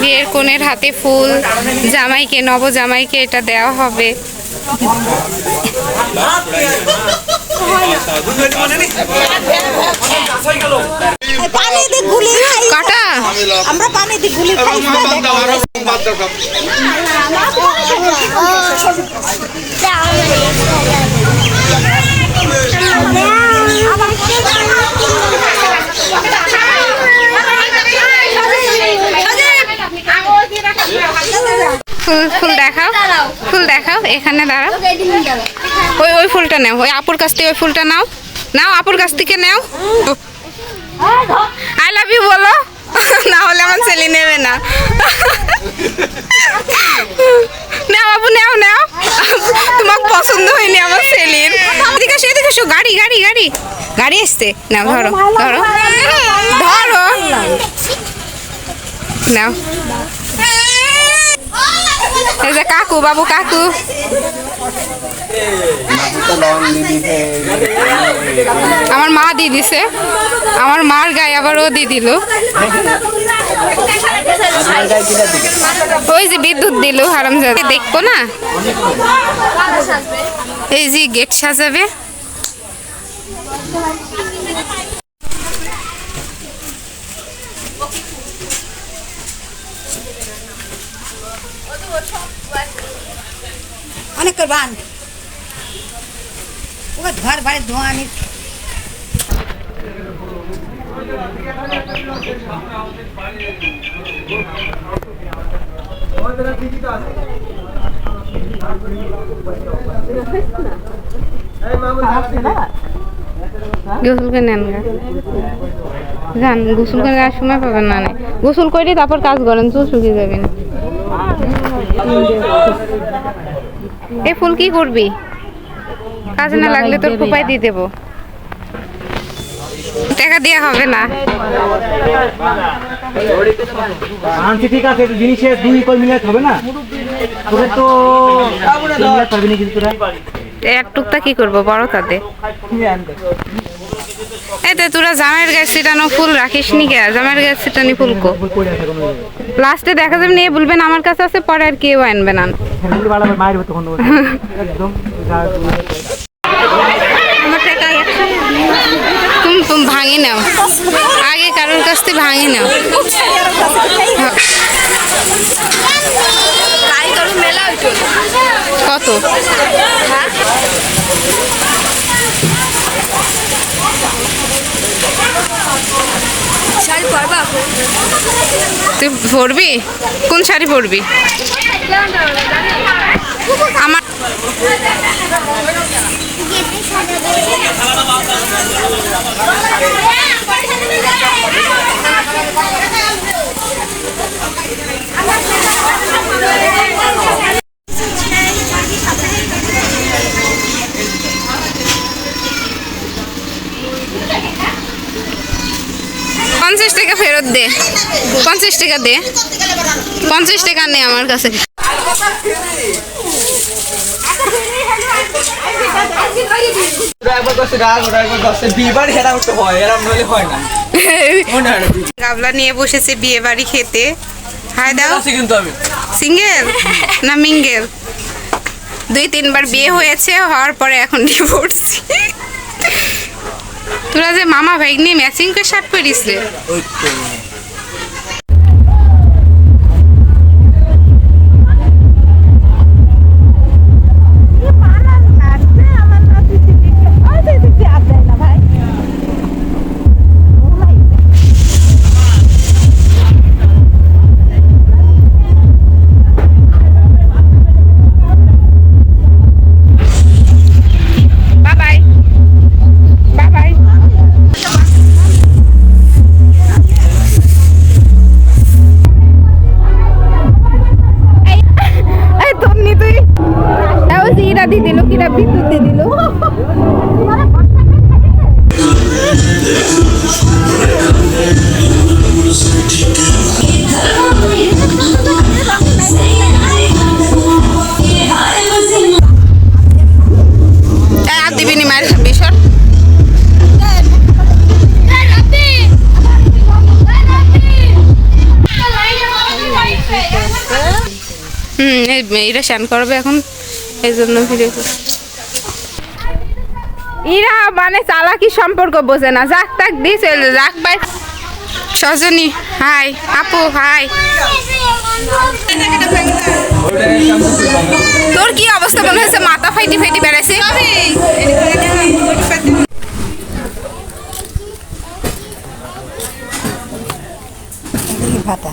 বিয়ের কোণের হাতে ফুল জামাইকে নব জামাইকে এটা দেওয়া হবে। কটা? আমরা পানি দিয়ে গুলি খাই। ফুল ফুল দেখাও। ফুল দেখাও এখানে দাঁড়াও। ওই ওই ফুলটা নাও ওই আপুর কাছ থেকে ওই ফুলটা নাও। নাও আপুর কাছ থেকে নাও। আই লাভ ইউ বলো। না হলে আমার ছেলে নেবে না। নাও আপু নাও নাও। তোমার পছন্দ হয়নি আমার ছেলের। এদিকে আসো এদিকে আসো। গাড়ি গাড়ি গাড়ি। গাড়ি আসছে নাও ধরো ধরো। ধরো। নাও। এই যে কাকু, বাবু কাকু। আমার মা দিয়ে দিছে। আমার মার গায়ে আবার ও দিয়ে দিল। ওই যে বিদ্যুৎ দিল হারাম দেখব না? এই যে গেট সাজাবে। অনেক করবান ও ঘর বাড়ি ধোঁয়া নি গোসল করে নেন যান, গোসল করে আর সময় পাবেন না। গোসল করে তারপর কাজ করেন চুল শুকিয়ে যাবেন এই ফুল কি করবি? কাজে না লাগলে তোর খোপাই দিয়ে দেবো। টাকা দেওয়া হবে না। আনছি ঠিক আছে জিনিসের দুই হবে না? তোদের তো পারবি না কিন্তু তোরা? এক টুকটা কি করব? বড় তাতে এতে তোরা জামাইয়ের গাছ ছিটানো ফুল রাখিস নি কে? জামাইয়ের গাছ ছিটানি ফুল কো? লাস্টে দেখা যাবে নিয়ে বলবেন আমার কাছে আছে, পরে আর কেউ আনবে না। তুমি তুমি, ভাঙি নাও। আগে কারোর কাছ থেকে ভাঙি নাও। কত? তুই পরবি? কোন শাড়ি পরবি? আমার পঞ্চাশ টাকা ফেরত দে। পঞ্চাশ টাকা দে। পঞ্চাশ টাকা নে আমার কাছে। গাবলা নিয়ে বসেছে বিয়ে বাড়ি খেতে। হাই দাও। সিঙ্গেল? না মিঙ্গেল? দুই তিনবার বিয়ে হয়েছে হওয়ার পরে এখন ডিভোর্স তোরা যে মামা ভাইগনি ম্যাচিং করে শার্ট পরিস রে হুম এরা স্নান করবে এখন এই জন্য ভিডিও ইরা মানে চালাকি সম্পর্ক বোঝে না। যাক তাক দিয়ে চলে যাক বাই। সজনী হাই আপু হাই। তোর কি অবস্থা? মনে হয়েছে মাথা ফাইটি ফাইটি বেড়াইছে। ভাতা।